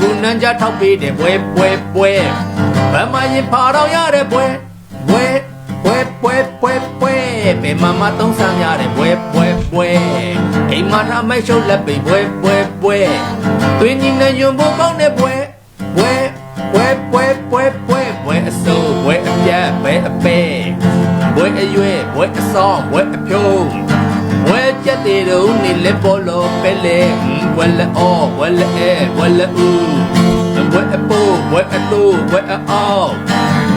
ဘူးနန်းကြထောက်ပေးတဲ့ဘွဲဘွဲဘွဲဗမာရင်ဖာတော့ရတဲ့ဘွဲဘွဲဘွဲဘွဲဘွဲဘွဲဘယ်မှာမသုံးဆမ်းရတဲ့ဘွဲဘွဲဘွဲအိမ်မှာထားမိုက်ရှုပ်လက်ပိတ်ဘွဲဘွဲဘွဲတွင်းကြီးနဲ့ယွန်ဖို့ကောင်းတဲ့ဘွဲဘွဲဘွဲဘွဲဘွဲဘွဲဘွဲအစိုးဘွဲအပြတ်ဘွဲအပဲဘွဲအရွယ်ဘွဲအစောဘွဲအဖြိုး ဝဲကြက်တဲ့တုံးနေလက်ပေါ်လို့ပဲလေဝဲလက်အောဝဲလက်အဲဝဲလက်ဦးဝဲအပိုးဝဲအတူဝဲအော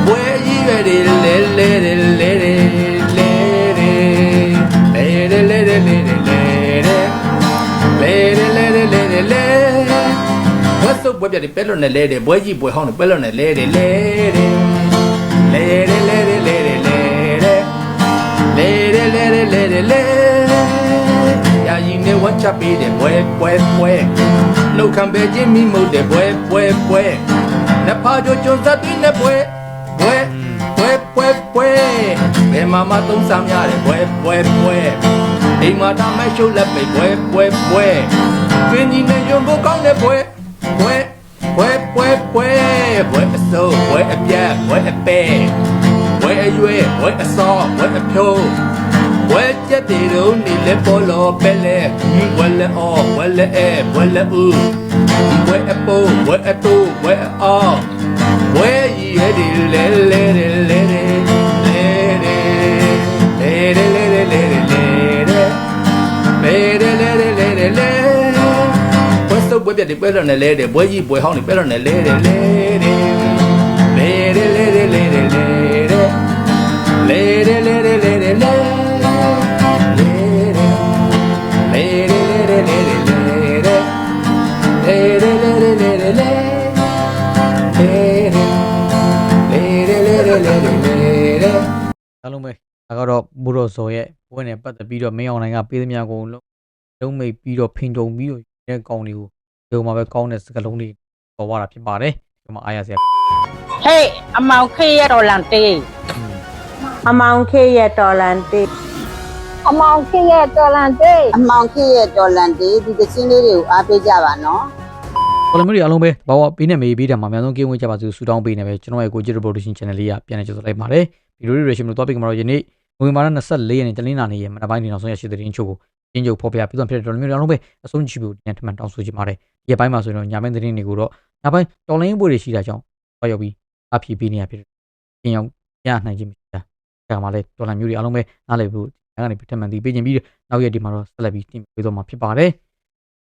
ဝဲကြီးရတဲ့လေလေလေလေလေလေလေလေလေလေလေလေလေလေလေလေလေလေလေဝဲစုပ်ဝဲပြတဲ့ပဲလို့နဲ့လဲတယ်ဘွဲကြီးဘွဲဟောင်းနဲ့ပဲလို့နဲ့လဲတယ်လဲတယ်လဲတယ်လဲတယ်လဲတယ် လဲတယ်လဲယာယီနဲ့ဝတ်ချပေးတယ်ပွဲပွဲပွဲနှုတ်ခံပဲချင်းမိမုတ်တယ်ပွဲပွဲပွဲနှစ်ဖာကြိုကြွန်သက်ပြီးနဲ့ပွဲပွဲပွဲပွဲပွဲဘယ်မှာမှသုံးဆောင်ရတယ်ပွဲပွဲပွဲအိမ်မှာတမဲရှုပ်လက်ပဲပွဲပွဲပွဲပင်ကြီးနဲ့ယုံဖို့ကောင်းတဲ့ပွဲပွဲပွဲပွဲပွဲပွဲအစိုးပွဲအပြတ်ပွဲအပဲပွဲအရွယ်ပွဲအစောပွဲအဖြိုး ဝဲကြက်တီတို့နေလဲပေါ်လို့ပဲလဲဝဲလဲအောဝဲလဲအဲဝဲလဲဦးဝဲအပိုးဝဲအတူဝဲအောဝဲရီရဒီလဲလဲလဲလဲလဲလဲလဲလဲလဲလဲလဲလဲလဲလဲလဲလဲလဲဝဲစုပ်ဝဲပြတဲ့ပဲလို့နဲ့လဲတယ်ဘွဲကြီးဘွဲဟောင်းနေပဲလို့နဲ့လဲတယ်လဲတယ်လဲတယ်လဲတယ်လဲတယ်လဲတယ် ကတော့ဘူရောစော်ရဲ့ဘွဲနဲ့ပတ်သက်ပြီးတော့မင်းအောင်နိုင်ကပေးသမျှကိုလုံးလုံးမိတ်ပြီးတော့ဖိန်တုံပြီးတော့တဲ့ကောင်တွေကိုဒီမှာပဲကောင်းတဲ့စကလုံးတွေပေါ်သွားတာဖြစ်ပါတယ်ဒီမှာအားရစရာဟေးအမောင်ခေးရတော်လန်တေးအမောင်ခေးရတော်လန်တေးအမောင်ခေရဲ့တော်လန်တေးအမောင်ခေရဲ့တော်လန်တေးဒီသချင်းလေးတွေကိုအားပေးကြပါနော်ပေါ်လမျိုးတွေအားလုံးပဲဘာဝပေးနေမေးပြီးတယ်မှာအများဆုံးကင်းဝေးကြပါစို့ဆူတောင်းပေးနေပဲကျွန်တော်ရဲ့ကိုကြည့် production channel လေးကပြန်နေကြဆိုလိုက်ပါတယ်ဗီဒီယိုတွေရရှိမလို့တော့ပြီးကမှာတော့ယနေ့နို ဝင်ဘာလ24ရက်နေ့တနင်္လာနေ့ရဲ့မနက်ပိုင်းဒီနောက်ဆုံးရရှိတဲ့သတင်းချုပ်ကိုအင်းချုပ်ဖော်ပြပြီးတော့ဖြစ်တဲ့တော်မျိုးတွေအားလုံးပဲအဆုံးချီဖို့ဒီနေ့ထမှန်တောင်းဆိုချင်ပါတယ်ဒီဘက်ပိုင်းမှာဆိုရင်တော့ညာမင်းသတင်းတွေကိုတော့နောက်ပိုင်းတော်လိုင်းပွဲတွေရှိတာကြောင့်ဟောရောက်ပြီးအဖြေပေးနေရဖြစ်တယ်အင်းရောက်ရနိုင်ခြင်းမရှိတာဒါမှလည်းတော်လိုင်းမျိုးတွေအားလုံးပဲနားလည်ဖို့အဲကနေထမှန်တည်ပေးခြင်းပြီးနောက်ရက်ဒီမှာတော့ဆက်လက်ပြီးတင်ပေးတော့မှာဖြစ်ပါတယ်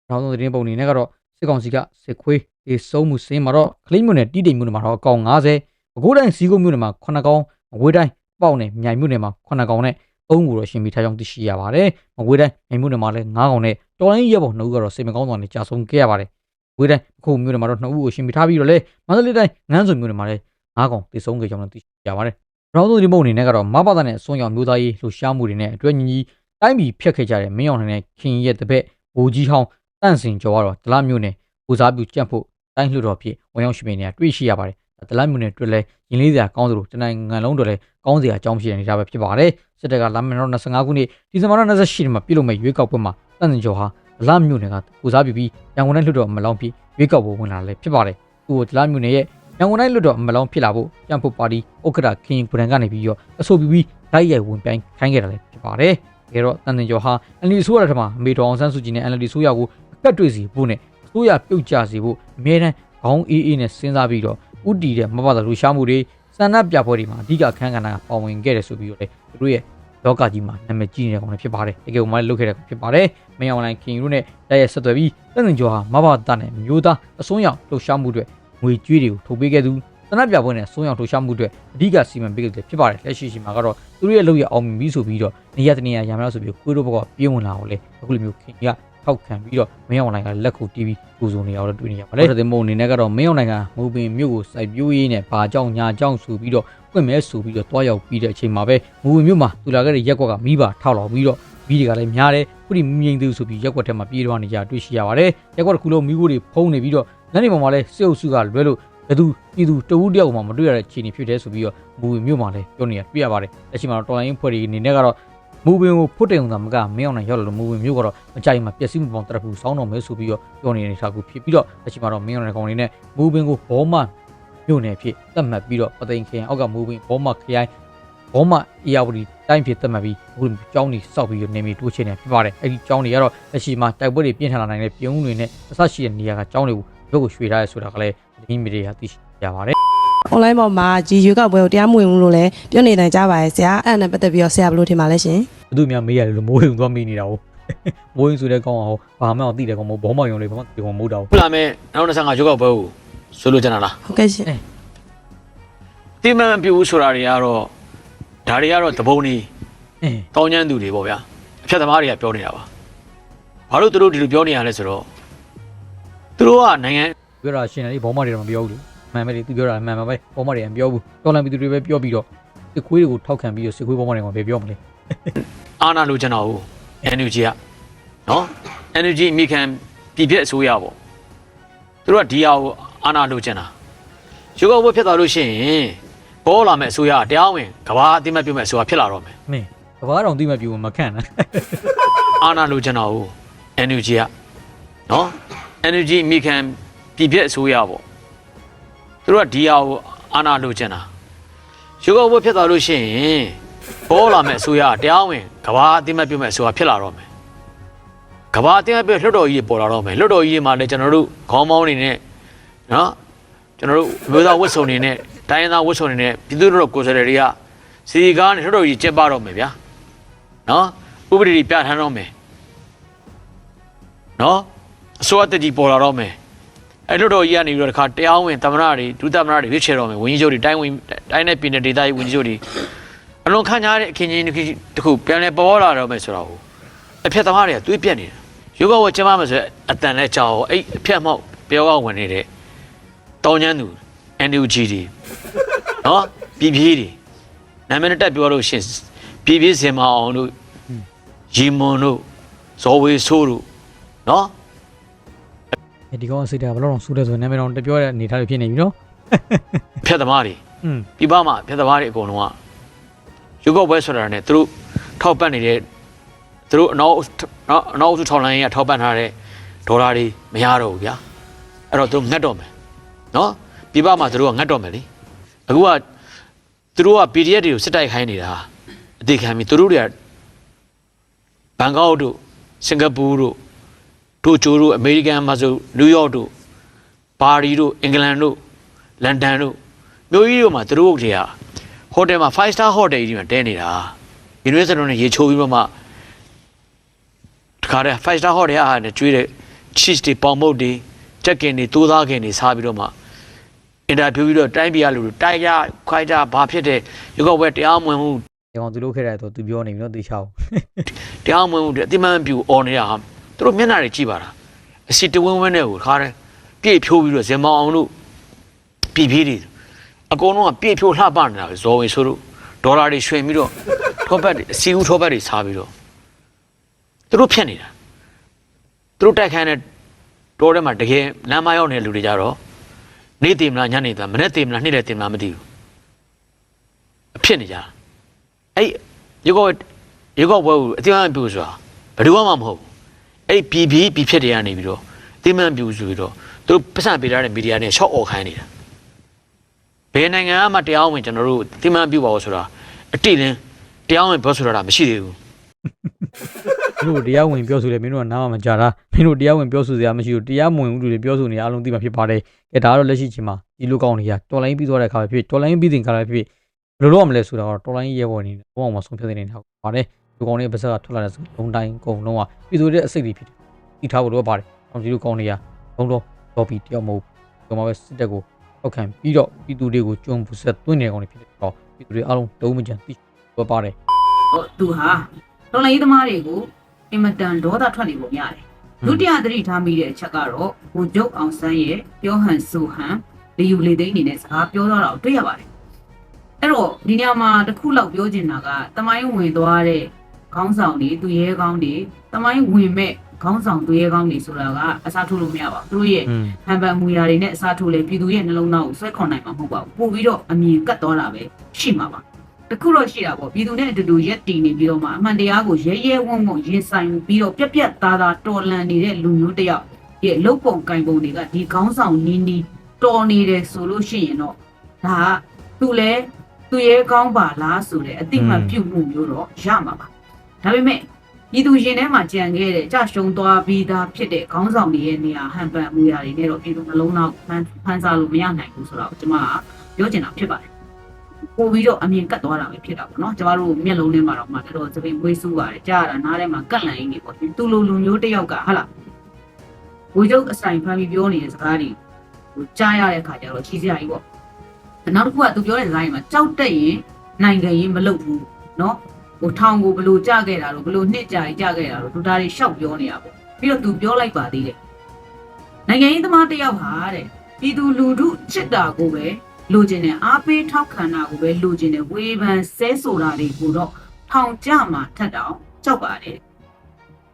နောက်ဆုံးသတင်းပုံအနေနဲ့ကတော့စစ်ကောင်စီကစစ်ခွေးဒီစုံမှုစင်းမှာတော့ကလိမ့်မြို့နယ်တီးတိမ်မြို့နယ်မှာတော့အကောင်90ပဲခူးတိုင်းစီကုန်းမြို့နယ်မှာ9ကောင်အဝေးတိုင်း ပေါက်နယ်မြိုင်မြို့နယ်မှာ9ကောင်နဲ့3ခုတော့ရှင်ပြီးထားကြောင်းသိရှိရပါတယ်။အဝေးတိုင်းမြိုင်မြို့နယ်မှာလည်း9ကောင်နဲ့တော်လိုင်းရဲဘော်2ဦးကတော့စိတ်မကောင်းစွာနဲ့ကြာဆုံးခဲ့ရပါတယ်။အဝေးတိုင်းအခုမြို့နယ်မှာတော့2ဦးကိုရှင်ပြီးထားပြီးတော့လေမန္တလေးတိုင်းငန်းစုံမြို့နယ်မှာလည်း9ကောင်သိဆုံးခဲ့ကြောင်းလည်းသိရှိရပါတယ်။နောက်ဆုံးဒီမုံအနေနဲ့ကတော့မဘာသာနဲ့အစွန်ရောင်မျိုးသားရေးလှူရှားမှုတွေနဲ့အတွဲညီညီတိုင်းပြည်ဖျက်ခဲ့ကြတဲ့မင်းအောင်လှိုင်နဲ့ခင်ရဲ့တပည့်ဘူကြီးဟောင်းတန့်စင်ကျော်ကတော့ဒလမျိုးနဲ့ပူစားပြုကြံ့ဖို့တိုင်းလှူတော်ဖြစ်ဝင်ရောက်ရှိနေတွေ့ရှိရပါတယ်။ ဒလမျိုးနဲ့တွေ့လဲရင်လေးစရာကောင်းသလိုတနိုင်ငံလုံးတွေလည်းကောင်းစရာအကြောင်းရှိနေတာပဲဖြစ်ပါတယ်။စစ်တပ်ကလာမယ့်တော့25ခုနှစ်ဒီဇင်ဘာလ28ရက်မှာပြုလုပ်မဲ့ရွေးကောက်ပွဲမှာတန့်စင်ကျော်ဟာဒလမျိုးနဲ့ကပူစားပြုပြီးရန်ကုန်တိုင်းလှူတော်မလောင်းပြီးရွေးကောက်ပွဲဝင်လာလည်းဖြစ်ပါတယ်။သူ့ကိုဒလမျိုးနဲ့ရဲ့ရန်ကုန်တိုင်းလွတ်တော်မလောင်းဖြစ်လာဖို့ကြံ့ဖို့ပါတီဥက္ကဋ္ဌခင်ဂရန်ကနေပြီးတော့အဆိုပြုပြီးတိုက်ရိုက်ဝင်ပြိုင်ခိုင်းခဲ့တာလည်းဖြစ်ပါတယ်။ဒါတော့တန်တင်ကျော်ဟာ NLD ဆိုရတဲ့ထမှာအမေတော်အောင်ဆန်းစုကြည်နဲ့ NLD ဆိုရကိုအကတ်တွေ့စီဖို့နဲ့ဆိုရပြုတ်ကြစီဖို့အမြဲတမ်းခေါင်းအေးအေးနဲ့စဉ်းစားပြီးတော့ ဥတီတဲ့မဘာသာလူရှားမှုတွေစန္ဒပြပွဲတွေမှာအဓိကအခန်းကဏ္ဍကပါဝင်ခဲ့တယ်ဆိုပြီးတော့လေသူတို့ရဲ့လောကကြီးမှာနာမည်ကြီးနေတဲ့ကောင်တွေဖြစ်ပါတယ်တကယ်ကိုမလည်းလုပ်ခဲ့တဲ့ကောင်ဖြစ်ပါတယ်မင်းအောင်လိုင်းခင်ယူနဲ့တိုက်ရိုက်ဆက်သွယ်ပြီးတန်တင်ကျော်ဟာမဘာသာနဲ့မျိုးသားအစွန်းရောက်လှုပ်ရှားမှုတွေငွေကျွေးတွေကိုထုတ်ပေးခဲ့သူသနပ်ပြပွဲနဲ့စွန်းရောက်လှုပ်ရှားမှုတွေအဓိကစီမံပေးခဲ့တယ်ဖြစ်ပါတယ်လက်ရှိရှိမှာကတော့သူတို့ရဲ့လုပ်ရအောင်ပြီဆိုပြီးတော့နေရတနေရရမလားဆိုပြီးကိုတို့ဘက်ကပြေးဝင်လာအောင်လေအခုလိုမျိုးခင်က ထောက်ခံပြီးတော့မင်းအောင်နိုင်ကလက်ခုတီးပြီးပူဇော်နေအောင်တွေ့နေရပါတယ်။ဒါတင်မို့အနေနဲ့ကတော့မင်းအောင်နိုင်ကမူပင်မြို့ကိုစိုက်ပျိုးရေးနဲ့ဘာကြောင့်ညာကြောင့်ဆိုပြီးတော့ဖွင့်မဲဆိုပြီးတော့တွားရောက်ပြီးတဲ့အချိန်မှာပဲမူပင်မြို့မှာသူလာခဲ့တဲ့ရက်ကွက်ကမိဘထောက်လောက်ပြီးတော့မီးတွေကလည်းများတယ်ခုဒီမငိမ့်သေးဘူးဆိုပြီးရက်ကွက်ထဲမှာပြေးတော့နေကြတွေ့ရှိရပါတယ်ရက်ကွက်တစ်ခုလုံးမီးခိုးတွေဖုံးနေပြီးတော့လက်နေပေါ်မှာလည်းစစ်အုပ်စုကလွဲလို့ဘယ်သူပြည်သူတဝူးတယောက်မှမတွေ့ရတဲ့အခြေအနေဖြစ်တယ်ဆိုပြီးတော့မူပင်မြို့မှာလည်းပြောနေရတွေ့ရပါတယ်လက်ရှိမှာတော့တော်လိုင်းဖွဲ့တွေအနေနဲ့ကတော့ မူပင်ကိုဖွတ်တယ်ုံသာမကမင်းအောင်နိုင်ရောက်လာလို့မူပင်မြို့ကတော့မကြိုက်မှပျက်စီးမှုပေါင်းတရဖူစောင်းတော်မဲဆိုပြီးတော့ပြောနေတဲ့အနေအထားကိုဖြစ်ပြီးတော့လက်ရှိမှာတော့မင်းအောင်နိုင်ကောင်အနေနဲ့မူပင်ကိုဘောမမြို့နယ်ဖြစ်သတ်မှတ်ပြီးတော့ပသိမ်ခရိုင်အောက်ကမူပင်ဘောမခရိုင်ဘောမအေယာဝတီတိုင်းဖြစ်သတ်မှတ်ပြီးအခုကျောင်းကြီးစောက်ပြီးတော့နေမီတိုးချင်နေဖြစ်ပါတယ်အဲ့ဒီကျောင်းတွေကတော့လက်ရှိမှာတိုက်ပွဲတွေပြင်းထန်လာနိုင်တဲ့ပြုံးတွေနဲ့အဆရှိတဲ့နေရာကကျောင်းတွေကိုဘက်ကိုရွှေ့ထားရဆိုတာကလည်းဒီမီဒီယာသိရှိရပါတယ် online ပေါ်မှာဒီရွေးကောက်ပွဲကိုတရားမဝင်ဘူးလို့လည်းပြောနေနိုင်ကြပါတယ်ဆရာအဲ့ဒါနဲ့ပတ်သက်ပြီးတော့ဆရာဘယ်လိုထင်ပါလဲရှင်ဘယ်သူများမေးရတယ်လို့မိုးရင်သွားမေးနေတာဟုတ်မိုးရင်ဆိုတဲ့ကောင်းအောင်ဘာမှမသိတဲ့ကောင်မို့ဘောမောင်ယုံလေးဘာမှသိကောင်မို့တော့ခုလာမဲ့နောက်25ကျောက်ပွဲကိုဆိုလိုချင်တာလားဟုတ်ကဲ့ရှင်တိမန်မပြူဆိုတာတွေကတော့ဒါတွေကတော့သဘုံနေအင်းတောင်းကျမ်းသူတွေပေါ့ဗျာအဖြတ်သမားတွေကပြောနေတာပါဘာလို့သူတို့ဒီလိုပြောနေရလဲဆိုတော့သူတို့ကနိုင်ငံပြောတာရှင်လေဘောမောင်တွေတော့မပြောဘူးလေ မှန်ပဲလေသူပြောတာမှန်ပါပဲဘောမောင်တွေမပြောဘူးတော်လန်ပြည်သူတွေပဲပြောပြီးတော့စစ်ခွေးတွေကိုထောက်ခံပြီးတော့စစ်ခွေးဘောမောင်တွေကပဲပြောမလဲအာဏာလိုချင်တာဟုတ် NUG ကနော် NUG အမိခံပြည်ပြည့်အစိုးရပေါ့သူတို့ကဒီဟာကိုအာဏာလိုချင်တာရုပ်ကဘွက်ဖြစ်သွားလို့ရှိရင်ပေါ်လာမဲ့အစိုးရကတရားဝင်ကဘာအသိမဲ့ပြုမဲ့အစိုးရဖြစ်လာတော့မယ်မင်းကဘာတော်သိမပြူမခန့်နော်အာဏာလိုချင်တာဟုတ် NUG ကနော် NUG အမိခံပြည်ပြည့်အစိုးရပေါ့ သူတို့ကဒီဟာကိုအာဏာလိုချင်တာရုပ်ကဘွက်ဖြစ်သွားလို့ရှိရင်ပေါ်လာမဲ့အစိုးရကတရားဝင်ကဘာအသိမဲ့ပြုမဲ့အစိုးရဖြစ်လာတော့မယ်ကဘာအတင်းအပြည့်လွှတ်တော်ကြီးတွေပေါ်လာတော့မယ်လွှတ်တော်ကြီးတွေမှာလည်းကျွန်တော်တို့ခေါင်းမောင်းနေနဲ့နော်ကျွန်တော်တို့မျိုးသားဝတ်စုံနေနဲ့တိုင်းရင်းသားဝတ်စုံနေနဲ့ပြည်သူတို့ကိုယ်စားလှယ်တွေကစီကားနဲ့လွှတ်တော်ကြီးကျင်းပတော့မယ်ဗျာနော်ဥပဒေတွေပြဋ္ဌာန်းတော့မယ်နော်အစိုးရတက်ကြီးပေါ်လာတော့မယ် အဲ့လွှတ်တော်ကြီးကနေပြီးတော့တခါတရားဝင်သမ္မတတွေဒုသမ္မတတွေရွေးချယ်တော့မယ်ဝန်ကြီးချုပ်တွေတိုင်းဝင်တိုင်းနဲ့ပြည်နယ်ဒေသကြီးဝန်ကြီးချုပ်တွေအလွန်ခံရတဲ့အခင်းချင်းတစ်ခုပြန်လဲပေါ်လာတော့မယ်ဆိုတော့အဖြတ်သမားတွေကတွေးပြက်နေတာယောဂဝတ်ကျမမယ်ဆိုရင်အတန်လဲကြောက်အဲ့အဖြတ်မောက်ပြောကဝင်နေတဲ့တောင်းချမ်းသူ NUG တွေနော်ပြည်ပြေးတွေနာမည်နဲ့တက်ပြောလို့ရှရင်ပြည်ပြေးစင်မအောင်တို့ရီမွန်တို့ဇော်ဝေဆိုးတို့နော် ဒီကောင်စိတ်ဓာတ်ဘယ်တော့ဆူတယ်ဆိုရင်နာမည်တော်တပြောတဲ့အနေထားတွေဖြစ်နေပြီနော်အဖြတ်သမားတွေอืมပြပမှာအဖြတ်သမားတွေအကုန်လုံးကယောဂဝတ်ဆိုတာနဲ့သူတို့ထောက်ပံ့နေတဲ့သူတို့အနောက်နော်အနောက်စုထောက်လိုင်းရထောက်ပံ့ထားတဲ့ဒေါ်လာတွေမရတော့ဘူးဗျာအဲ့တော့သူတို့ငတ်တော့မယ်နော်ပြပမှာသူတို့ကငတ်တော့မယ်လေအခုကသူတို့က PDF တွေကိုစစ်တိုက်ခိုင်းနေတာအသေးခံပြီးသူတို့တွေကဘန်ကောက်တို့စင်ကာပူတို့ တိုကျိုတို့အမေရိကန်မှာဆိုနယူးယောက်တို့ပါရီတို့အင်္ဂလန်တို့လန်ဒန်တို့မြို့ကြီးတို့မှာသူတို့တွေကဟိုတယ်မှာ5 star hotel ကြီးမှာတဲနေတာ University နဲ့ရေချိုးပြီးတော့မှတခါတည်း5 star hotel အားနဲ့ကျွေးတဲ့ cheese တွေပေါင်မုတ်တွေချက်ကင်တွေတိုးသားကင်တွေစားပြီးတော့မှအင်တာဗျူးပြီးတော့တိုင်းပြည်ကလူတွေတိုက်ကြခွိုက်ကြဘာဖြစ်တဲ့ရုပ်ကဝဲတရားမဝင်မှုဒီကောင်သူတို့ခဲ့တဲ့တော့သူပြောနေပြီနော်တေချာအောင်တရားမဝင်မှုတွေအတိမန်ပြူអော်နေတာဟာသူ တို့မျက်နှာတွေကြည့်ပါလားအစီတဝင်းဝင်းနဲ့ကိုခါတယ်ပြည့်ဖြိုးပြီးတော့ဇင်မောင်အောင်တို့ပြည်ပြေးတွေအကုန်လုံးကပြည့်ဖြိုးလှပနေတာပဲဇော်ဝင်ဆိုတို့ဒေါ်လာတွေရွှင်ပြီးတော့ထောပတ်တွေအစီဦးထောပတ်တွေစားပြီးတော့သူတို့ဖြတ်နေတာသူတို့တိုက်ခိုင်းတဲ့တော်ထဲမှာတကယ်လမ်းမရောက်နေတဲ့လူတွေကြတော့နေ့တည်မလားညနေတည်မလားမနေ့တည်မလားနေ့လည်းတည်မလားမသိဘူးအဖြစ်နေကြတာအဲ့ရုပ်ကရေကောက်ပွဲကိုအတိအမှန်ပြူဆိုတာဘယ်သူမှမဟုတ်ဘူး အဲ့ဒီပြည်ပြည်ပြည်ဖြစ်တွေကနေပြီးတော့အတိအမှန်ပြူဆိုပြီးတော့သူတို့ပတ်စံပေးထားတဲ့မီဒီယာနဲ့ရှော့អော်ခိုင်းနေတာဘယ်နိုင်ငံကမှတရားဝင်ကျွန်တော်တို့အတိအမှန်ပြူပါလို့ဆိုတာအတိလင်းတရားဝင်ပြောဆိုတာမရှိသေးဘူးမင်းတို့တရားဝင်ပြောဆိုတယ်မင်းတို့ကနားမကြတာမင်းတို့တရားဝင်ပြောဆိုစရာမရှိဘူးတရားမဝင်ဘူးလို့ပြောဆိုနေအားလုံးသိမှာဖြစ်ပါတယ်ကဲဒါကတော့လက်ရှိချိန်မှာဒီလိုကောင်းတွေကတော်လိုင်းပြီးသွားတဲ့ခါပဲဖြစ်တော်လိုင်းပြီးတဲ့ခါပဲဖြစ်ဘယ်လိုလုပ်ရမလဲဆိုတာကတော့တော်လိုင်းရဲဘော်အနေနဲ့ဘုံအောင်မဆုံးဖြတ်တဲ့နေထားပါတယ် ဒီကောင်တွေပါစကထွက်လာတဲ့ဆိုလုံးတိုင်းအကုန်လုံးကပြည်သူတွေအစိတ်တွေဖြစ်တယ်တီထားဖို့လိုပါတယ်အောင်ဒီလိုကောင်းတွေကဘုံတော့တော့ပြီးတယောက်မဟုတ်ဒီမှာပဲစစ်တပ်ကိုထောက်ခံပြီးတော့ပြည်သူတွေကိုကြုံပူဆက်သွင်းနေကောင်တွေဖြစ်တယ်တော့ပြည်သူတွေအားလုံးတုံးမကြံသိတော့ပါတယ်ဟိုသူဟာတော်လိုင်းသမားတွေကိုအင်မတန်ဒေါသထွက်နေပုံရတယ်ဒုတိယသတိထားမိတဲ့အချက်ကတော့ဘိုလ်ချုပ်အောင်ဆန်းရဲ့ပြောဟန်ဆိုဟန်လေယူလေသိန်းအနေနဲ့စကားပြောတော့တာကိုတွေ့ရပါတယ်အဲ့တော့ဒီနေရာမှာတစ်ခုလောက်ပြောချင်တာကတမိုင်းဝင်သွားတဲ့ ခေါင်းဆောင်တွေသူရဲကောင်းတွေတမိုင်းဝင်မဲ့ခေါင်းဆောင်သူရဲကောင်းတွေဆိုတာကအစားထိုးလို့မရပါဘူးသူတို့ရဲ့อืมဟန်ပန်မူရာတွေနဲ့အစားထိုးလဲပြည်သူရဲ့နှလုံးသားကိုဆွဲခေါ်နိုင်မှာမဟုတ်ပါဘူးပို့ပြီးတော့အမြင်ကတ်သွားတာပဲရှိမှာပါတခုတော့ရှိတာပေါ့ပြည်သူနဲ့အတူတူရက်တည်နေပြီးတော့မှအမှန်တရားကိုရဲရဲဝံ့ဝံ့ရင်ဆိုင်ပြီးတော့ပြက်ပြက်သားသားတော်လန်နေတဲ့လူမျိုးတစ်ယောက်ရဲ့လုတ်ပုံကင်ပုံတွေကဒီခေါင်းဆောင်နင်းနီးတော်နေတယ်ဆိုလို့ရှိရင်တော့ဒါကသူလဲသူရဲကောင်းပါလားဆိုတဲ့အတိတ်မှပြုတ်မှုမျိုးတော့ရမှာပါ ဒါပေမဲ့ပြည်သူရင်ထဲမှာကြံခဲ့တဲ့ကြရှုံသွားပြီးသားဖြစ်တဲ့ခေါင်းဆောင်တွေရဲ့နေရာဟန်ပန်မှုရာတွေနဲ့တော့ပြည်သူနှလုံးသားကိုဖန်ဖန်စားလို့မရနိုင်ဘူးဆိုတော့ကျွန်မကပြောချင်တာဖြစ်ပါတယ်ပို့ပြီးတော့အမြင်ကတ်သွားတာပဲဖြစ်တာပေါ့နော်ကျမတို့မျက်လုံးထဲမှာတော့မှတော်တော်သပင်မွေးဆူပါတယ်ကြားရတာနားထဲမှာကတ်လန်ရင်းနေပေါ့သူလိုလူမျိုးတစ်ယောက်ကဟာလားဝေကျုပ်အဆိုင်ဖန်ပြီးပြောနေတဲ့စကားတွေဟိုကြားရတဲ့အခါကျတော့ချီးစရာကြီးပေါ့နောက်တစ်ခုကသူပြောတဲ့စကားတွေမှာကြောက်တက်ရင်နိုင်ငံရေးမလုပ်ဘူးနော် ဟိုထောင်ကိုဘလို့ကြခဲ့တာလို့ဘလို့နှစ်ကြာကြီးကြခဲ့တာလို့ဒူတာတွေရှောက်ပြောနေတာပေါ့ပြီးတော့သူပြောလိုက်ပါသေးတယ်နိုင်ငံရေးသမားတစ်ယောက်ဟာတဲ့ပြည်သူလူထုချစ်တာကိုပဲလိုချင်တယ်အားပေးထောက်ခံတာကိုပဲလိုချင်တယ်ဝေဖန်ဆဲဆိုတာတွေကိုတော့ထောင်ကြမှာထက်တောင်ကြောက်ပါတယ်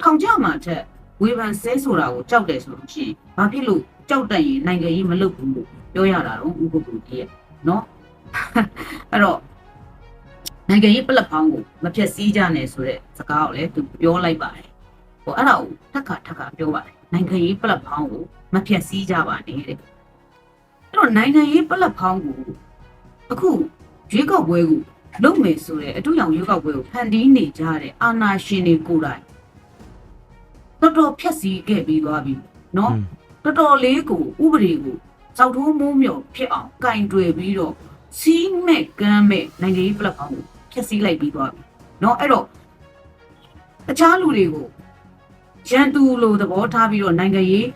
ထောင်ကြမှာထက်ဝေဖန်ဆဲဆိုတာကိုကြောက်တယ်ဆိုလို့ရှိရင်ဘာဖြစ်လို့ကြောက်တတ်ရင်နိုင်ငံရေးမလုပ်ဘူးလို့ပြောရတာတော့ဥပဒေကြီးရဲ့နော်အဲ့တော့ နိုင်ငံရေးပလက်ဖောင်းကိုမဖြက်စီးကြနဲ့ဆိုတဲ့စကားကိုလည်းသူပြောလိုက်ပါတယ်။ဟိုအဲ့ဒါကိုထက်ခါထက်ခါပြောပါတယ်။နိုင်ငံရေးပလက်ဖောင်းကိုမဖြက်စီးကြပါနဲ့တဲ့။အဲ့တော့နိုင်ငံရေးပလက်ဖောင်းကိုအခုရွေးကောက်ပွဲကိုလုပ်မယ်ဆိုတဲ့အတူရောင်ရွေးကောက်ပွဲကိုဖန်တီးနေကြတဲ့အာဏာရှင်တွေကိုယ်တိုင်တော်တော်ဖြက်စီးခဲ့ပြီးသွားပြီနော်။တော်တော်လေးကိုဥပဒေကိုစောက်ထိုးမိုးမြော်ဖြစ်အောင်ကင်တွယ်ပြီးတော့စီးမဲ့ကမ်းမဲ့နိုင်ငံရေးပလက်ဖောင်းကို ဖျက်ဆီးလိုက်ပြီးသွားပြီเนาะအဲ့တော့တခြားလူတွေကိုရန်သူလိုသဘောထားပြီးတော့နိုင်ငံရေး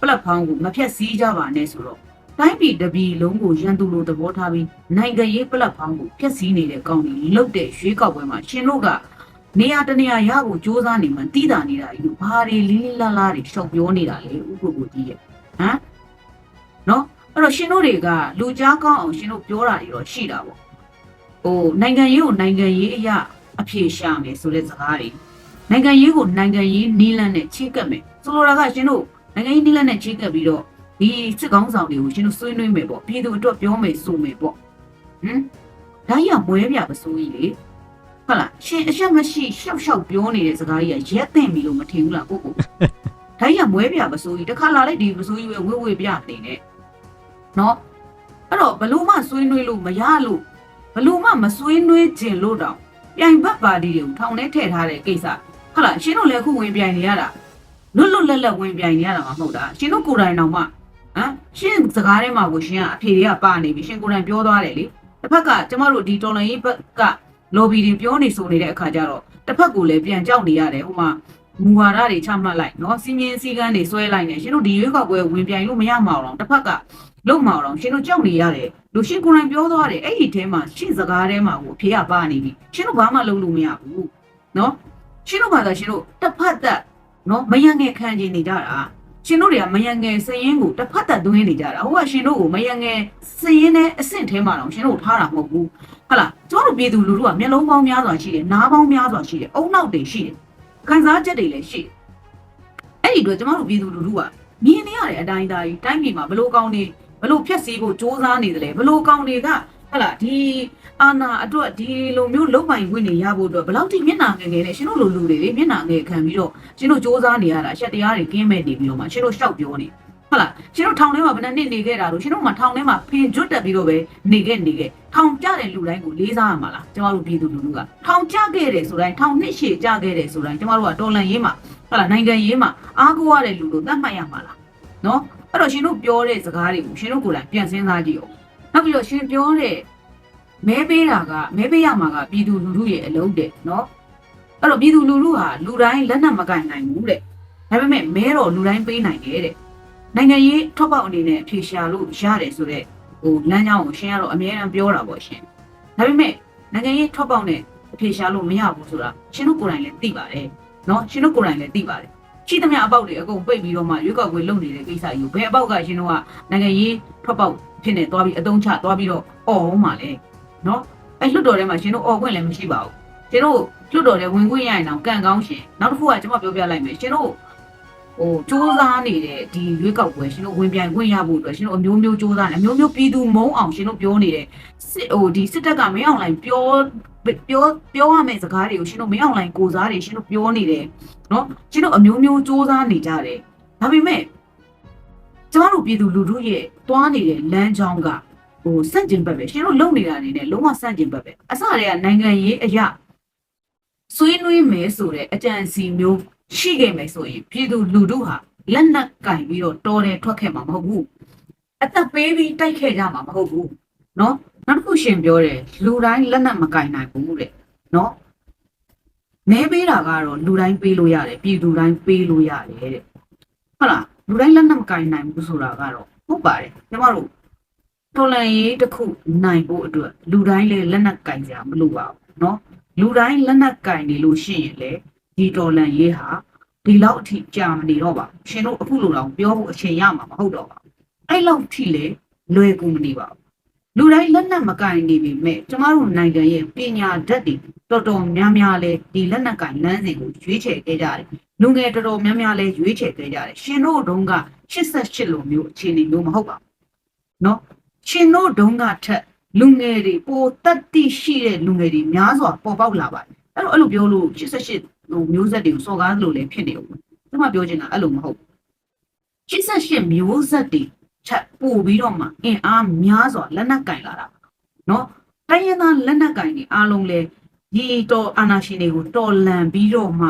ပလက်ဖောင်းကိုမဖျက်ဆီးကြပါနဲ့ဆိုတော့တိုင်းပြည်တစ်ပြည်လုံးကိုရန်သူလိုသဘောထားပြီးနိုင်ငံရေးပလက်ဖောင်းကိုဖျက်ဆီးနေတဲ့ကောင်းကြီးလုတ်တဲ့ရွေးကောက်ပွဲမှာရှင်တို့ကနေရာတနေရာရဖို့စ조사နေမှတီးတာနေတာကြီးလို့ဘာတွေလီလီလာလာတွေရှောက်ပြောနေတာလေဥပ္ပကိုကြီးရဲ့ ဟမ်နော်အဲ့တော့ရှင်တို့တွေကလူကြားကောင်းအောင်ရှင်တို့ပြောတာတွေတော့ရှိတာပေါ့ ဟိုနိုင်ငံရေးကိုနိုင်ငံရေးအရာအဖြေရှာမယ်ဆိုတဲ့စကားတွေနိုင်ငံရေးကိုနိုင်ငံရေးနီးလန်းနဲ့ချိကပ်မယ်ဆိုလိုတာကရှင်တို့နိုင်ငံရေးနီးလန်းနဲ့ချိကပ်ပြီးတော့ဒီစစ်ကောင်းဆောင်တွေကိုရှင်တို့ဆွေးနွေးမယ်ပေါ့ပြည်သူအတွက်ပြောမယ်ဆိုမယ်ပေါ့ဟမ်ဒါကြီးကမွဲပြပစိုးကြီးလေဟုတ်လားရှင်အချက်မရှိရှောက်ရှောက်ပြောနေတဲ့စကားကြီးကရက်တင်ပြီလို့မထင်ဘူးလားကိုကိုဒါကြီးကမွဲပြပစိုးကြီးတစ်ခါလာလိုက်ဒီပစိုးကြီးပဲဝေဝေပြနေနဲ့နော်အဲ့တော့ဘလို့မှဆွေးနွေးလို့မရလို့ ဘလို့မှမဆွေးနွေးခြင်းလို့တောင်ပြိုင်ဘက်ပါတီတွေကိုထောင်ထဲထည့်ထားတဲ့ကိစ္စဟုတ်လားရှင်တို့လည်းအခုဝင်ပြိုင်နေရတာလွတ်လွတ်လပ်လပ်ဝင်ပြိုင်နေရတာမှမဟုတ်တာရှင်တို့ကိုယ်တိုင်တောင်မှဟမ်ရှင်စကားထဲမှာကိုရှင်ကအဖေတွေကပါနေပြီရှင်ကိုယ်တိုင်ပြောသွားတယ်လေတစ်ဖက်ကကျမတို့ဒီတော်လိုင်းရေးဘက်က lobby တွေပြောနေဆိုနေတဲ့အခါကျတော့တစ်ဖက်ကိုလည်းပြန်ကြောက်နေရတယ်ဟိုမှာ မူဝါဒတွေချမှတ်လိုက်နော်စီမင်းစည်းကမ်းတွေဆွဲလိုက်နေရှင်တို့ဒီရွေးကောက်ပွဲဝင်ပြိုင်လို့မရမအောင်တော့တစ်ဖက်ကလုံမအောင်ရှင်တို့ကြောက်နေရတယ်လူရှင်ကိုယ်တိုင်ပြောသွားတယ်အဲ့ဒီထဲမှာရှင့်စကားထဲမှာကိုအဖေကပါနေပြီရှင်တို့ဘာမှလုပ်လို့မရဘူးနော်ရှင်တို့ဘာသာရှင်တို့တစ်ဖက်သက်နော်မယံငယ်ခံကျင်နေကြတာရှင်တို့တွေကမယံငယ်စရင်ကိုတစ်ဖက်သက်သွင်းနေကြတာဟိုကရှင်တို့ကိုမယံငယ်စရင်နဲ့အဆင့်ထဲမှာတော့ရှင်တို့ထားတာမဟုတ်ဘူးဟုတ်လားကျတို့ပြည်သူလူထုကမျက်လုံးပေါင်းများစွာရှိတယ်နားပေါင်းများစွာရှိတယ်အုံနောက်တွေရှိတယ် ခံစားချက်တွေလည်းရှိတယ်။အဲ့ဒီအတွက်ကျမတို့ပြည်သူလူထုကမြင်နေရတဲ့အတိုင်းအသားကြီးတိုင်းပြည်မှာဘလို့ကောင်းနေဘလို့ဖြက်စီးဖို့စ조사နေတယ်လေဘလို့ကောင်းတွေကဟလာဒီအာနာအတွက်ဒီလိုမျိုးလုံပိုင်ခွင့်တွေရဖို့အတွက်ဘယ်လောက်ထိမျက်နှာငယ်ငယ်နဲ့ရှင်တို့လိုလူတွေလေမျက်နှာငယ်ခံပြီးတော့ရှင်တို့စ조사နေရတာအချက်တရားတွေကင်းမဲ့နေပြီးတော့မှရှင်တို့ရှောက်ပြောနေ ဟုတ်လားရှင်တို့ထောင်ထဲမှာဘယ်နှစ်နှစ်နေခဲ့တာလို့ရှင်တို့မှထောင်ထဲမှာဖင်ကျွတ်တက်ပြီးတော့ပဲနေခဲ့နေခဲ့ထောင်ကြတဲ့လူတိုင်းကိုလေးစားရမှာလားကျမတို့ပြည်သူလူထုကထောင်ကြခဲ့တယ်ဆိုတိုင်းထောင်နှစ်ရှည်ကြခဲ့တယ်ဆိုတိုင်းကျမတို့ကတော်လန်ရေးမှာဟုတ်လားနိုင်ငံရေးမှာအားကိုးရတဲ့လူလို့သတ်မှတ်ရမှာလားနော်အဲ့တော့ရှင်တို့ပြောတဲ့စကားတွေကိုရှင်တို့ကိုယ်တိုင်ပြန်စဉ်းစားကြည့်အောင်နောက်ပြီးတော့ရှင်ပြောတဲ့မဲပေးတာကမဲပေးရမှာကပြည်သူလူထုရဲ့အလုံးတဲ့နော်အဲ့တော့ပြည်သူလူထုဟာလူတိုင်းလက်နက်မကင်နိုင်ဘူးတဲ့ဒါပေမဲ့မဲတော့လူတိုင်းပေးနိုင်တယ်တဲ့ နိုင်ငံရေးထွက်ပေါက်အနေနဲ့ဖြေရှာလို့ရတယ်ဆိုတော့ဟိုလမ်းကြောင်းကိုရှင်ကတော့အများအံပြောတာပေါ့ရှင်။ဒါပေမဲ့နိုင်ငံရေးထွက်ပေါက်နဲ့ဖြေရှာလို့မရဘူးဆိုတာရှင်တို့ကိုယ်တိုင်လည်းသိပါတယ်။နော်ရှင်တို့ကိုယ်တိုင်လည်းသိပါတယ်။ရှိသမျှအပေါက်တွေအကုန်ပိတ်ပြီးတော့မှရွေးကောက်ပွဲလုပ်နေတဲ့ကိစ္စကြီးကိုဘယ်အပေါက်ကရှင်တို့ကနိုင်ငံရေးထွက်ပေါက်ဖြစ်နေသွားပြီးအတုံးချသွားပြီးတော့អော်အောင်မှလဲ။နော်အဲ့လွတ်တော်ထဲမှာရှင်တို့អော်ခွင့်လည်းမရှိပါဘူး။ရှင်တို့လွတ်တော်ထဲဝင်ခွင့်ရရင်တော့ကံကောင်းရှင်။နောက်တစ်ခုကကျွန်မပြောပြလိုက်မယ်။ရှင်တို့ ဟိုစူးစမ်းနေတဲ့ဒီရွေးကောက်ပွဲရှင်တို့ဝင်ပြိုင်ခွင့်ရဖို့အတွက်ရှင်တို့အမျိုးမျိုးစူးစမ်းတယ်အမျိုးမျိုးပြည်သူမုန်းအောင်ရှင်တို့ပြောနေတဲ့စစ်ဟိုဒီစစ်တပ်ကမင်းအောင်လိုင်းပြောပြောပြောရမယ့်စကားတွေကိုရှင်တို့မင်းအောင်လိုင်းကိုစားတွေရှင်တို့ပြောနေတယ်နော်ရှင်တို့အမျိုးမျိုးစူးစမ်းနေကြတယ်ဒါပေမဲ့ကျမတို့ပြည်သူလူထုရဲ့တွားနေတဲ့လမ်းကြောင်းကဟိုစန့်ကျင်ဘက်ပဲရှင်တို့လုံနေတာနေနဲ့လုံးဝစန့်ကျင်ဘက်ပဲအစတည်းကနိုင်ငံရေးအရာဆွေးနွေးမယ်ဆိုတဲ့အကြံစီမျိုး ရှိခဲ့မယ်ဆိုရင်ပြည်သူလူထုဟာလက်နက်ကင်ပြီးတော့တော်တယ်ထွက်ခဲ့မှာမဟုတ်ဘူးအသက်ပေးပြီးတိုက်ခဲ့ကြမှာမဟုတ်ဘူးเนาะနောက်တစ်ခုရှင်ပြောတယ်လူတိုင်းလက်နက်မကင်နိုင်ဘူးတဲ့เนาะမဲပေးတာကတော့လူတိုင်းပေးလို့ရတယ်ပြည်သူတိုင်းပေးလို့ရတယ်တဲ့ဟုတ်လားလူတိုင်းလက်နက်မကင်နိုင်ဘူးဆိုတာကတော့ဟုတ်ပါတယ်ကျမတို့တော်လန်ရေးတစ်ခုနိုင်ဖို့အတွက်လူတိုင်းလည်းလက်နက်ကင်ကြမလို့ပါဘူးเนาะလူတိုင်းလက်နက်ကင်နေလို့ရှိရင်လေ ဒီတော်လန်ရေးဟာဒီလောက်အထိကြာမနေတော့ပါဘူးရှင်တို့အခုလိုတော့ပြောဖို့အချိန်ရမှာမဟုတ်တော့ပါဘူးအဲ့လောက်ထိလေလွယ်ကူမနေပါဘူးလူတိုင်းလက်နက်မကင်နေပြီမဲ့ကျမတို့နိုင်ငံရဲ့ပညာဓာတ်တွေတော်တော်များများလဲဒီလက်နက်ကင်လမ်းစဉ်ကိုရွေးချယ်ခဲ့ကြတယ်လူငယ်တော်တော်များများလဲရွေးချယ်ခဲ့ကြတယ်ရှင်တို့တုန်းက88လိုမျိုးအခြေအနေမျိုးမဟုတ်ပါဘူးเนาะရှင်တို့တုန်းကထက်လူငယ်တွေပိုတက်တိရှိတဲ့လူငယ်တွေများစွာပေါ်ပေါက်လာပါတယ်အဲ့တော့အဲ့လိုပြောလို့88 ဟိုမျိုးဆက်တွေကိုစော်ကားသလိုလည်းဖြစ်နေဦးကျွန်မပြောချင်တာအဲ့လိုမဟုတ်88မျိုးဆက်တွေချက်ပို့ပြီးတော့မှအင်အားများစွာလက်နက်ကင်လာတာနော်တိုင်းရင်းသားလက်နက်ကင်တွေအားလုံးလည်းဒီတော်အာနာရှင်တွေကိုတော်လန်ပြီးတော့မှ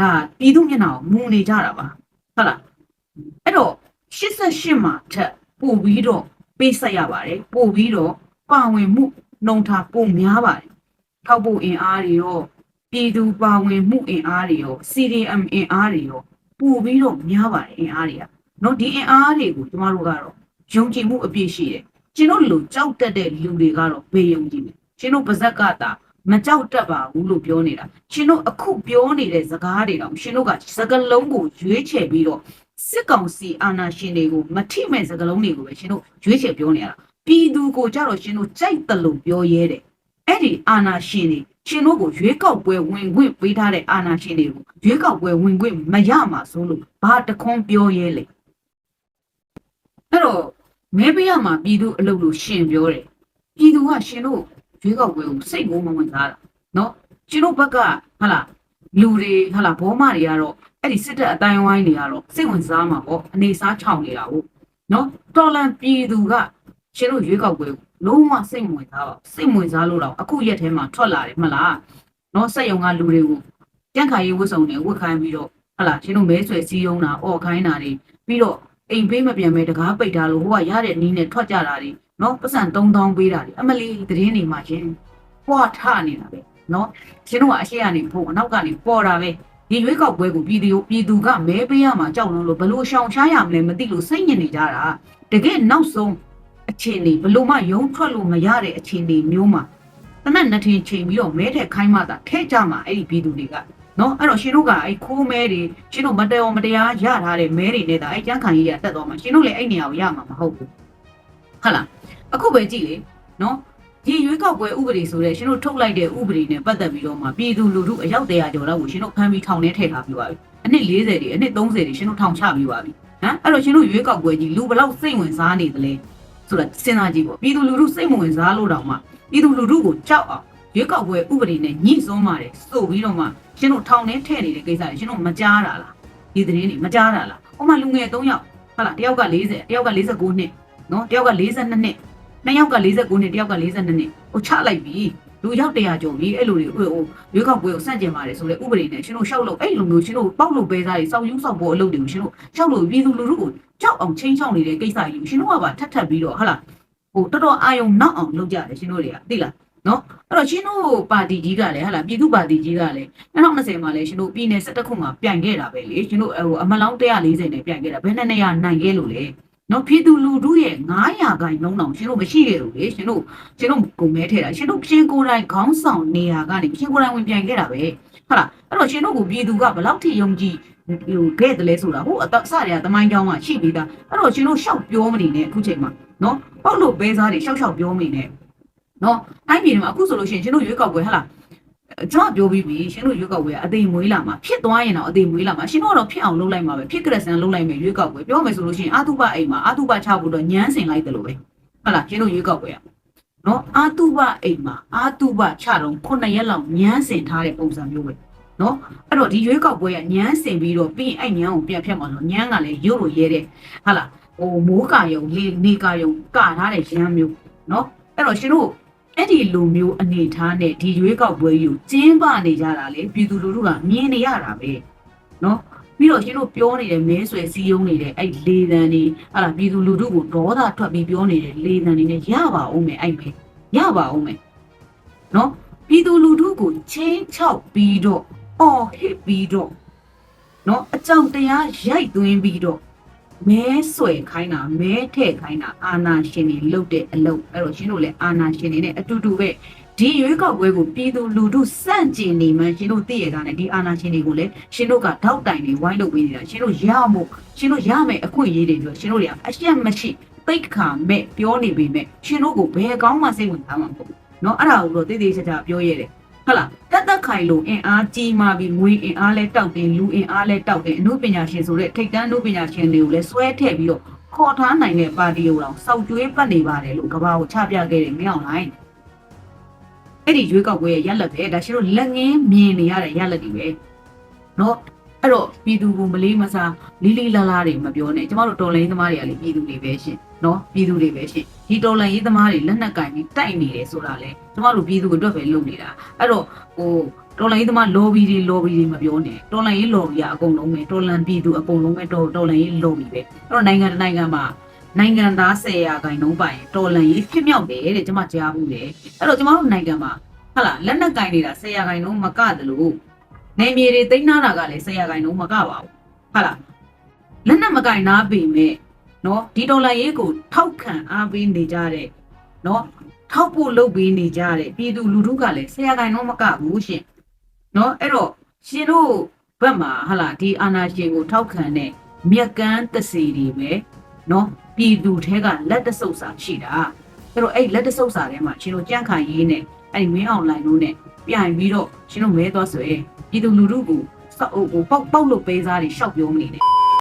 ဒါပြည်သူမျက်နှာကိုမူနေကြတာပါဟုတ်လားအဲ့တော့88မှာထက်ပို့ပြီးတော့ပေးဆက်ရပါတယ်ပို့ပြီးတော့ပါဝင်မှုနှုံထားပို့များပါတယ်ထောက်ပို့အင်အားတွေရော ပြည်သူပါဝင်မှုအင်အားတွေရော CDM အင်အားတွေရောပို့ပြီးတော့များပါတယ်အင်အားတွေကနော်ဒီအင်အားတွေကိုကျမတို့ကတော့ယုံကြည်မှုအပြည့်ရှိတယ်ကျွန်တော်လူကြောက်တတ်တဲ့လူတွေကတော့ဘေးယုံကြည်တယ်ကျွန်တော်ပါဇက်ကတာမကြောက်တတ်ပါဘူးလို့ပြောနေတာရှင်တို့အခုပြောနေတဲ့စကားတွေတော့ရှင်တို့ကစကလုံးကိုရွေးချယ်ပြီးတော့စစ်ကောင်စီအာဏာရှင်တွေကိုမထိမဲ့စကလုံးတွေကိုပဲရှင်တို့ရွေးချယ်ပြောနေရတာပြည်သူကိုကြတော့ရှင်တို့ကြိုက်တယ်လို့ပြောရဲတယ် အဲ့ဒီအာဏာရှင်တွေရှင်တို့ကိုရွေးကောက်ပွဲဝင်ခွင့်ပေးထားတဲ့အာဏာရှင်တွေကိုရွေးကောက်ပွဲဝင်ခွင့်မရမှာဆိုလို့ဘာတခွန်းပြောရဲလေအဲ့တော့မဲပေးရမှာပြည်သူအလုပ်လို့ရှင်ပြောတယ်ပြည်သူကရှင်တို့ရွေးကောက်ပွဲကိုစိတ်ကိုမဝင်စားတာနော်ရှင်တို့ဘက်ကဟာလာလူတွေဟာလာဘောမတွေကတော့အဲ့ဒီစစ်တပ်အတိုင်းဝိုင်းတွေကတော့စိတ်ဝင်စားမှာပေါ့အနေစားချောင်နေတာဟုတ်နော်တော်လန်ပြည်သူကရှင်တို့ရွေးကောက်ပွဲကို လုံးဝစိတ်မဝင်စားပါဘူးစိတ်မဝင်စားလို့တော့အခုရက်ထဲမှာထွက်လာတယ်မလားနော်စက်ယုံကလူတွေကိုကြန့်ခိုင်ရေးဝတ်စုံတွေဝတ်ခိုင်းပြီးတော့ဟာလာရှင်တို့မဲဆွယ်စည်းရုံးတာအော်ခိုင်းတာတွေပြီးတော့အိမ်ပေးမပြန်မဲတကားပိတ်ထားလို့ဟိုကရတဲ့နီးနဲ့ထွက်ကြတာတွေနော်ပတ်စံ3000ပေးတာတွေအမလီသတင်းတွေမှာရှင်ပွားထနေတာပဲနော်ရှင်တို့ကအရှိကနေဖို့အနောက်ကနေပေါ်တာပဲဒီရွေးကောက်ပွဲကိုပြည်သူပြည်သူကမဲပေးရမှာကြောက်လို့လို့ဘလို့ရှောင်ရှားရမလဲမသိလို့စိတ်ညစ်နေကြတာတကယ်နောက်ဆုံး အခြေအနေဘလို့မှယုံထွက်လို့မရတဲ့အခြေအနေမျိုးမှာတနက်နှစ်ထင်ချိန်ပြီးတော့မဲထက်ခိုင်းမှသာထဲကြမှာအဲ့ဒီပြည်သူတွေကနော်အဲ့တော့ရှင်တို့ကအဲ့ခိုးမဲတွေရှင်တို့မတော်မတရားရထားတဲ့မဲတွေနဲ့ဒါအဲ့ကျန်းခံရေးရတက်သွားမှာရှင်တို့လည်းအဲ့နေရာကိုရမှာမဟုတ်ဘူးဟုတ်လားအခုပဲကြည့်လေနော်ဒီရွေးကောက်ပွဲဥပဒေဆိုတဲ့ရှင်တို့ထုတ်လိုက်တဲ့ဥပဒေနဲ့ပတ်သက်ပြီးတော့မှပြည်သူလူထုအယောက်တရာကျော်လောက်ကိုရှင်တို့ဖမ်းပြီးထောင်ထဲထည့်ထားပြီးပါပြီအနှစ်40တွေအနှစ်30တွေရှင်တို့ထောင်ချပြီးပါပြီဟမ်အဲ့တော့ရှင်တို့ရွေးကောက်ပွဲကြီးလူဘလောက်စိတ်ဝင်စားနေသလဲ ဆိုတာစဉ်းစားကြည့်ပေါ့ပြည်သူလူထုစိတ်မဝင်စားလို့တောင်မှပြည်သူလူထုကိုကြောက်အောင်ရွေးကောက်ပွဲဥပဒေနဲ့ညှိစွန်းပါတယ်စို့ပြီးတော့မှရှင်တို့ထောင်ထဲထည့်နေတဲ့ကိစ္စတွေရှင်တို့မကြားတာလားဒီသတင်းတွေမကြားတာလားဟိုမှာလူငယ်3ယောက်ဟုတ်လားတယောက်က40တယောက်က49နှစ်နော်တယောက်က42နှစ်နှစ်ယောက်က49နှစ်တယောက်က42နှစ်ဟိုချလိုက်ပြီလူရောက်တရာကြုံပြီအဲ့လိုတွေဟိုရွေးကောက်ပွဲကိုစန့်ကျင်ပါတယ်ဆိုတဲ့ဥပဒေနဲ့ရှင်တို့ရှောက်လို့အဲ့လိုမျိုးရှင်တို့ပေါက်လို့ပဲစားတွေစောက်ယူစောက်ပေါ်အလုပ်တွေကိုရှင်တို့ရှောက်လို့ပြည်သူလူထုကို ကြောက်အောင်ချင်းချောင်းနေတဲ့ကိစ္စကြီးကိုရှင်တို့ကပါထပ်ထပ်ပြီးတော့ဟာလားဟိုတော်တော်အာယုံနောက်အောင်လုပ်ကြတယ်ရှင်တို့တွေကသိလားနော်အဲ့တော့ရှင်တို့ပါတီကြီးကလည်းဟာလားပြည်သူပါတီကြီးကလည်း2020မှာလည်းရှင်တို့ပြည်နယ်17ခုမှာပြိုင်ခဲ့တာပဲလေရှင်တို့ဟိုအမလောင်း140နဲ့ပြိုင်ခဲ့တာဘယ်နှစ်နေရာနိုင်ခဲ့လို့လဲနော်ပြည်သူလူထုရဲ့900ခိုင်နှုန်းတောင်ရှင်တို့မရှိခဲ့ဘူးလေရှင်တို့ရှင်တို့ကိုမဲထဲတာရှင်တို့ပြင်ကိုယ်တိုင်ခေါင်းဆောင်နေရာကနေပြင်ကိုယ်တိုင်ဝင်ပြိုင်ခဲ့တာပဲဟုတ်လားအဲ့တော့ရှင်တို့ကိုပြည်သူကဘယ်လောက်ထိယုံကြည် ဟိုခဲ့တယ်လဲဆိုတာဟိုအတစတွေကတမိုင်းကြောင်းကရှိပြီးသားအဲ့တော့ရှင်တို့ရှောက်ပြောမနေနဲ့အခုချိန်မှာနော်ပေါက်လို့ပဲစားတွေရှောက်ရှောက်ပြောမနေနဲ့နော်တိုင်းပြည်မှာအခုဆိုလို့ရှိရင်ရှင်တို့ရွေးကောက်ပွဲဟဟလားကျွန်တော်ပြောပြီးပြီရှင်တို့ရွေးကောက်ပွဲကအသေးမွေးလာမှာဖြစ်သွားရင်တော့အသေးမွေးလာမှာရှင်တို့ကတော့ဖြစ်အောင်လုပ်လိုက်မှာပဲဖြစ်ကြတဲ့ဆန်လုပ်လိုက်မယ်ရွေးကောက်ပွဲပြောမယ်ဆိုလို့ရှိရင်အာတုပအိမ်မှာအာတုပချဖို့တော့ညမ်းစင်လိုက်တယ်လို့ပဲဟုတ်လားရှင်တို့ရွေးကောက်ပွဲကနော်အာတုပအိမ်မှာအာတုပချတော့9ရက်လောက်ညမ်းစင်ထားတဲ့ပုံစံမျိုးပဲ နော်အဲ့တော့ဒီရွေးကောက်ပွဲကညမ်းစင်ပြီးတော့ပြီးရင်အဲ့ညမ်းကိုပြန်ဖြတ်မှာဆိုညမ်းကလည်းရုပ်လို့ရဲတယ်ဟုတ်လားဟိုမိုးကာယုံလေနေကာယုံကာထားတဲ့ရမ်းမျိုးနော်အဲ့တော့ရှင်တို့အဲ့ဒီလူမျိုးအနေထားနဲ့ဒီရွေးကောက်ပွဲကြီးကိုကျင်းပနေကြတာလေပြည်သူလူထုကမြင်နေရတာပဲနော်ပြီးတော့ရှင်တို့ပြောနေတဲ့မဲဆွယ်စည်းရုံးနေတဲ့အဲ့လေတံတွေဟာလားပြည်သူလူထုကိုဒေါသထွက်ပြီးပြောနေတဲ့လေတံတွေနဲ့ရပါအောင်မယ်အဲ့ပဲရပါအောင်မယ်နော်ပြည်သူလူထုကိုချင်းချောက်ပြီးတော့ အော်ဟစ်ပြီးတော့နော်အကြောင်းတရားရိုက်သွင်းပြီးတော့မဲဆွယ်ခိုင်းတာမဲထည့်ခိုင်းတာအာနာရှင်တွေလုတ်တဲ့အလုပ်အဲ့တော့ရှင်တို့လည်းအာနာရှင်တွေနဲ့အတူတူပဲဒီရွေးကောက်ပွဲကိုပြည်သူလူထုစန့်ကျင်နေမှရှင်တို့သိရတာနဲ့ဒီအာနာရှင်တွေကိုလည်းရှင်တို့ကထောက်တိုင်တွေဝိုင်းလုပ်ပေးနေတာရှင်တို့ရမို့ရှင်တို့ရမယ်အခွင့်အရေးတွေပြောရှင်တို့တွေကအရှက်မရှိသိတ်ခါမဲ့ပြောနေပေမဲ့ရှင်တို့ကိုဘယ်ကောင်းမှစိတ်ဝင်စားမှာမဟုတ်ဘူးเนาะအဲ့ဒါကိုတော့တိတိကျကျပြောရတယ်ဟုတ်လား တက်တက်ခိုင်လို့အင်အားကြီးမှပြီးငွေအင်အားလဲတောက်တယ်လူအင်အားလဲတောက်တယ်အမှုပညာရှင်ဆိုတဲ့ထိတ်တန်းအမှုပညာရှင်တွေကိုလည်းဆွဲထည့်ပြီးတော့ခေါ်ထားနိုင်တဲ့ပါတီကိုတော့စောက်ကျွေးပတ်နေပါတယ်လို့ကဘာကိုချပြခဲ့တယ်မင်းအောင်လိုင်းအဲ့ဒီရွေးကောက်ပွဲရဲ့ရက်လက်ပဲဒါရှိလို့လက်ငင်းမြင်နေရတဲ့ရက်လက်တွေပဲเนาะအဲ့တော့ပြည်သူကိုမလေးမစားလီလီလာလာတွေမပြောနဲ့ကျမတို့တော်လိုင်းသမားတွေကလေပြည်သူတွေပဲရှင်เนาะပြည်သူတွေပဲရှင် ဒီတော်လိုင်းရေးသမားတွေလက်နက်ကင်ပြီးတိုက်နေတယ်ဆိုတာလေကျမတို့ပြည်သူအတွက်ပဲလုပ်နေတာအဲ့တော့ဟိုတော်လိုင်းရေးသမား lobby တွေ lobby တွေမပြောနဲ့တော်လိုင်းရေး lobby ကအကုန်လုံးပဲတော်လန်ပြည်သူအကုန်လုံးပဲတော်တော်လိုင်းရေး lobby ပဲအဲ့တော့နိုင်ငံတစ်နိုင်ငံမှာနိုင်ငံသား10ရာခိုင်နှုန်းပိုင်တော်လန်ရေးဖြစ်မြောက်တယ်တဲ့ကျမကြားဘူးလေအဲ့တော့ကျမတို့နိုင်ငံမှာဟုတ်လားလက်နက်ကင်နေတာ10ရာခိုင်နှုန်းမကတယ်လို့နေမြေတွေတိန်းနာတာကလည်း10ရာခိုင်နှုန်းမကပါဘူးဟုတ်လားလက်နက်မကင်နာပေမဲ့ နော်ဒီဒေါ်လာရေးကိုထောက်ခံအားပေးနေကြတဲ့နော်ထောက်ဖို့လုပ်ပေးနေကြတဲ့ပြည်သူလူထုကလည်းဆရာခိုင်တော့မကဘူးရှင်နော်အဲ့တော့ရှင်တို့ဘက်မှာဟာလာဒီအာနာရှင်ကိုထောက်ခံတဲ့မြက်ကန်းတစီတွေပဲနော်ပြည်သူထဲကလက်တဆုပ်စာရှိတာအဲ့တော့အဲ့လက်တဆုပ်စာထဲမှာရှင်တို့ကြန့်ခိုင်ရေးနဲ့အဲ့ဒီမင်းအောင်လိုင်းတို့နဲ့ပြိုင်ပြီးတော့ရှင်တို့မဲသွားဆိုရင်ပြည်သူလူထုကိုစောက်အုပ်ကိုပေါက်ပေါက်လို့ပေးစားတွေရှောက်ပြောမနေနဲ့